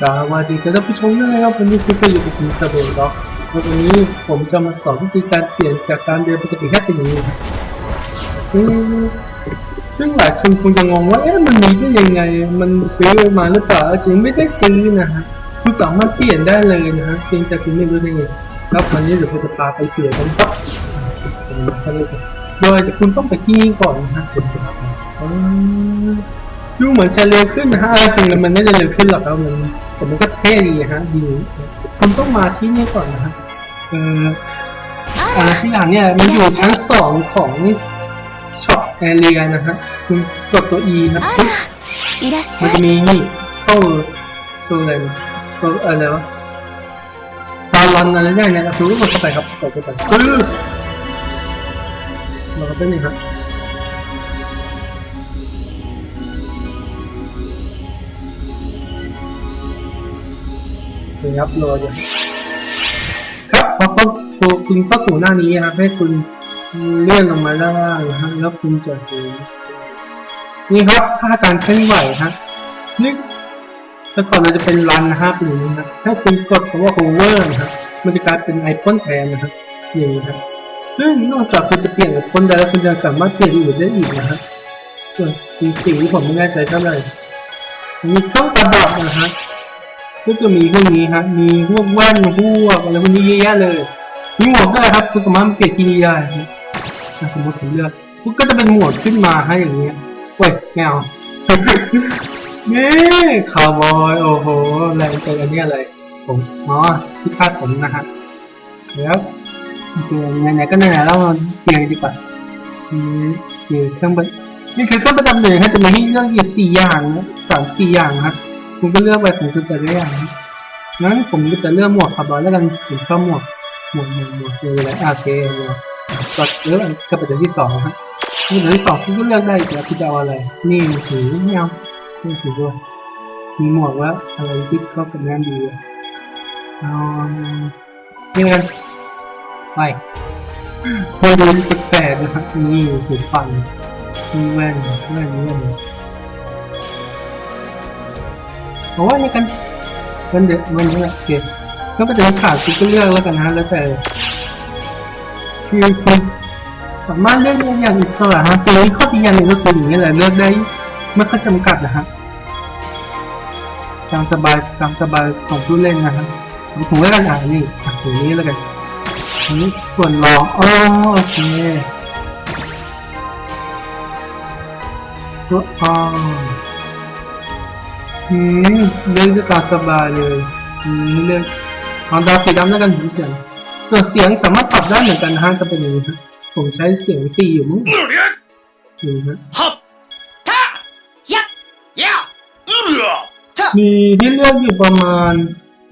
สวัสดีครับท่านผู้ชมนะครับวันนี้คุณก็อยู่กับผมซาโบร็อกวันนี้ผมจะมาสอนวิธีการเปลี่ยนจากการเดินปกติแค่เป็นอย่างนี้ซึ่งหลายคนคงจะงงว่าเอ๊ะมันมีได้ยังไง มันซื้อมาหรือเปล่าจริงไม่ได้ซื้อนะฮะคุณสามารถเปลี่ยนได้เลยนะฮะเพียงแต่คุณไม่รู้ได้ไงครับวันนี้เดี๋ยวผมจะพาไปเปลี่ยนกันครับผมมาสรุปโดยคุณต้องไปที่นี่ก่อนนะฮะอืม ดูเหมือนจะเร็วขึ้นนะฮะจริงแล้มันไม่ได้เร็วขึ้นหรอกครับมันแต่มันก็เท่ดีฮะดีผมต้องมาที่นี่ก่อนนะฮะเออะไรที่หลังเนี่ยมันอยู่ชั้นสองของช็อปแอเรียนะฮะคุณกดตัว E นะปุ๊บมันจะมีนี่เข้าโซเลนโซอะไรวะซาลอนอะไรเนี่ยนะคุณก็กดเข้าไปครับกดเข้าไปปึ๊บเราก็เป็นยังไงครับ นะครับรออยู่ครับพอเข้าตัวคุณเข้าสู่หน้านี้ครับ ให้คุณเลื่อนลงมาด้านล่างนะฮะแล้วคุณจะเห็นนี่ครับท่าการเคลื่อนไหวฮะนี่แต่ก่อนเราจะเป็นรันนะฮะเป็นอย่างนี้นะถ้าคุณกดคำว่า hover นะฮะมันจะกลายเป็นไอคอนแทนนะฮะอย่างนี้ครับซึ่งนอกจากคุณจะเปลี่ยนไอคอนได้แล้วคุณยังสามารถเปลี่ยนอื่นได้อีกนะฮะส่วนสีสีผมไม่แน่ใจเท่าไหร่มีช่องกระบอกนะฮะ ก็จะมีพวกนี้ฮะ มีพวกแว่นพวกอะไรพวกนี้เยอะแยะเลยมีหมวกได้ครับคุณสามารถเปลี่ยนทีนี่ได้ฮะสมมติผมเลือกคุณก็จะเป็นหมวดขึ้นมาฮะอย่างเงี้ยเว้ยไม่เอานี่คาวบอยโอ้โหอะไรตัวอันนี้อะไรผมอ๋อที่คาดผมนะฮะเดี๋ยวไหนๆก็ไหนๆแล้วเราเปลี่ยนดีกว่าอืมคือเครื่องประนี่คือเครื่องประดับหนึ่งฮะจะมีให้เลือกอยู่สี่อย่างนะสามสี่อย่างครับ คุณก็เลือกไปผมคือแต่ละอย่างนะงั้นผมก็จะเลือกหมวกคาร์บอนแล้วกันผมชอบหมวกหมวกหมวกหมวกคืออะไรอะโอเคหมวกก็เลือกก็เป็นตัวที่สองฮะนี่ตัวที่สองคุณก็เลือกได้อีกแล้วคุณจะเอาอะไร นี่ถือไม่เอาไม่ถือด้วยมีหมวกแล้วอะไรที่เข้ากับงานดีเอานี่ไงไปโคตรดูแปลกนะครับนี่หูฟังมีแว่นแว่นแว่น ว่านี่กันมันเด็กมันนี่แหละโอเคก็ไปถึงขาดคุณก็เลือกแล้วกันนะแล้วแต่คือคุณสามารถเลือกได้อย่างอิสระฮะตัวนี้ข้อดีอย่างหนึ่งก็คืออย่างนี้แหละเลือกได้ไม่ค่อยจำกัดนะฮะตามสบายตามสบายของผู้เล่นนะฮะผมก็กันอ่านนี่อะอย่างนี้แล้วกันอันนี้ส่วนรองอ๋อโอเคตัวอ๋อ อืมเลือกจะตาสบายเลยอืมเลือกเองดาวสีดำแล้วกันผมเสียงส่วนเสียงสามารถปรับได้เหมือนกันนะฮะจะเป็นอย่างนี้ผมใช้เสียงสี่อยู่มั้งนี่ฮะมีที่เลือกอยู่ประมาณ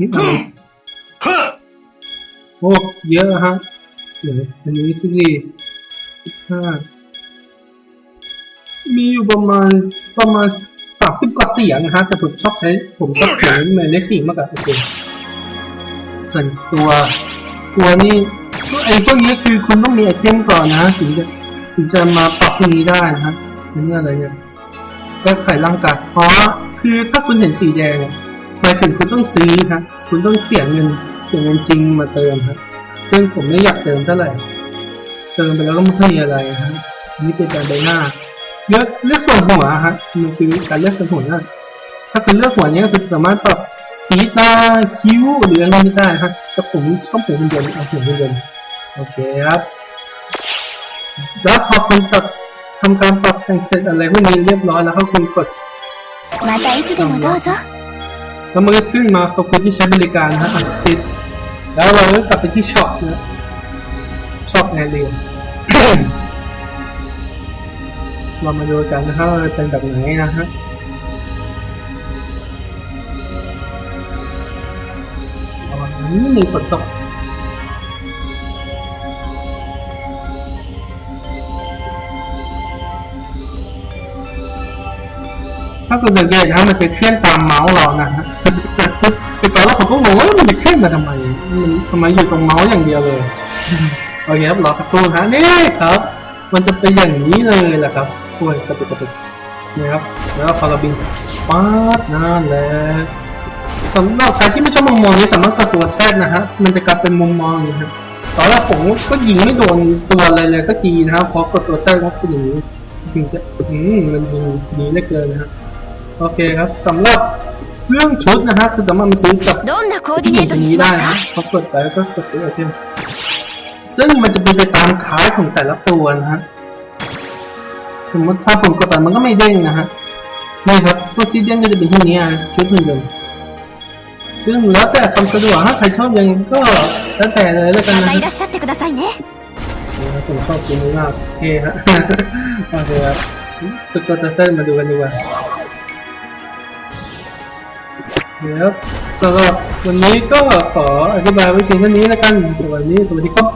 นิดหโอ้เยอะฮะเดี๋ยวอันนี้สิห้ามีอยู่ประมาณประมาณ สิบกว่าเสียงนะฮะแต่ผมชอบใช้ผมชอบเสียงในเลขสี่มากกว่าโอเคส่วนตัวตัวนี้ไอ้พวกนี้คือคุณต้องมีไอเทมก่อนนะถึงจะถึงจะมาปรับพวกนี้ได้นะฮะอันนี้อะไรเนี่ยก้ไขร่างกายอ๋อคือถ้าคุณเห็นสีแดงหมายถึงคุณต้องซื้อฮะคุณต้องเสียเงินเสียเงินจริงมาเติมฮะซึ่งผมไม่อยากเติมเท่าไหร่ เติมไปแล้วก็ไม่ค่อยมีอะไรฮะอันนี่เป็นการใบหน้า เลือกเลือกส่วนหัวฮะมันคือการเลือกส่วนหัวนั่ถ้าคุณเลือกหัวเนี้ยคือสามารถปรับสีตาคิ้วหรืออะไรไม่ได้ครับแต่ผมชอบผมเป็นเดิมเอาผมเป็นเดิมโอเคครับแล้วพอคุณปรับทำการปรับแต่งเสร็จอะไรพวกนี้เรียบร้อยแล้วก็คุณกดมาใจที่เดโมโดจ้ะแล้วมันก็ขึ้นมาขอบคุณที่ใช้บริการนะอัดติดแล้วเราก็กลับไปที่ช็อปนะช็อปไงเรียน เรามาดูกันนะฮะว่าเป็นแบบไหนนะฮะอ๋อนี่มีฝนตกถ้าคุณสังเกตนะฮะมันจะเคลื่อนตามเมาส์เรานะฮะคือตอนแรกผมก็งงว่ามันจะเคลื่อนมาทำไมมันทำไมอยู่ตรงเมาส์อย่างเดียวเลยโอเคครับรอสักครู่นะนี่ครับ มันจะเป็นอย่างนี้เลยแหละครับ ช่วยกระตุกกระตุกนะครับแล้วคาราบินป๊าดนั่นแหละสำหรับใครที่ไม่ชอบมุมมองนี้สามารถตัดตัวแซดนะฮะมันจะกลายเป็นมุมมองนะครับตอนแรกผมก็ยิงไม่โดนตัวอะไรเลยก็ทีนะครับพอกดตัวแซดก็เป็นอย่างนี้ถึงจะอืมมันยิงดีเหลือเกินนะครับโอเคครับสำหรับเรื่องชุดนะฮะคือสามารถซื้อกับผู้หญิงคนนี้ได้นะพอกดไปก็กดซื้อไอเทมซึ่งมันจะเป็นไปตามขายของแต่ละตัวนะฮะ มมติถ้าผมกดไปมันก็ไม่เด้งนะฮะนี่ครับพวกที่เด้งก็จะเป็นที่นี้ชุดหนึ่งซึ่งแล้วแต่ความสะดวกถ้าใครชอบยังก็แล้วแต่เลยแล้วกันนะฮะผมชอบกินมากเคครับโอเคครับตัวตัวเต้นมาดูกันดีกว่าครับสำหรับวันนี้ก็ขออธิบายไว้เพียงเท่านี้แล้วกันวัสดีสวัสดีครับ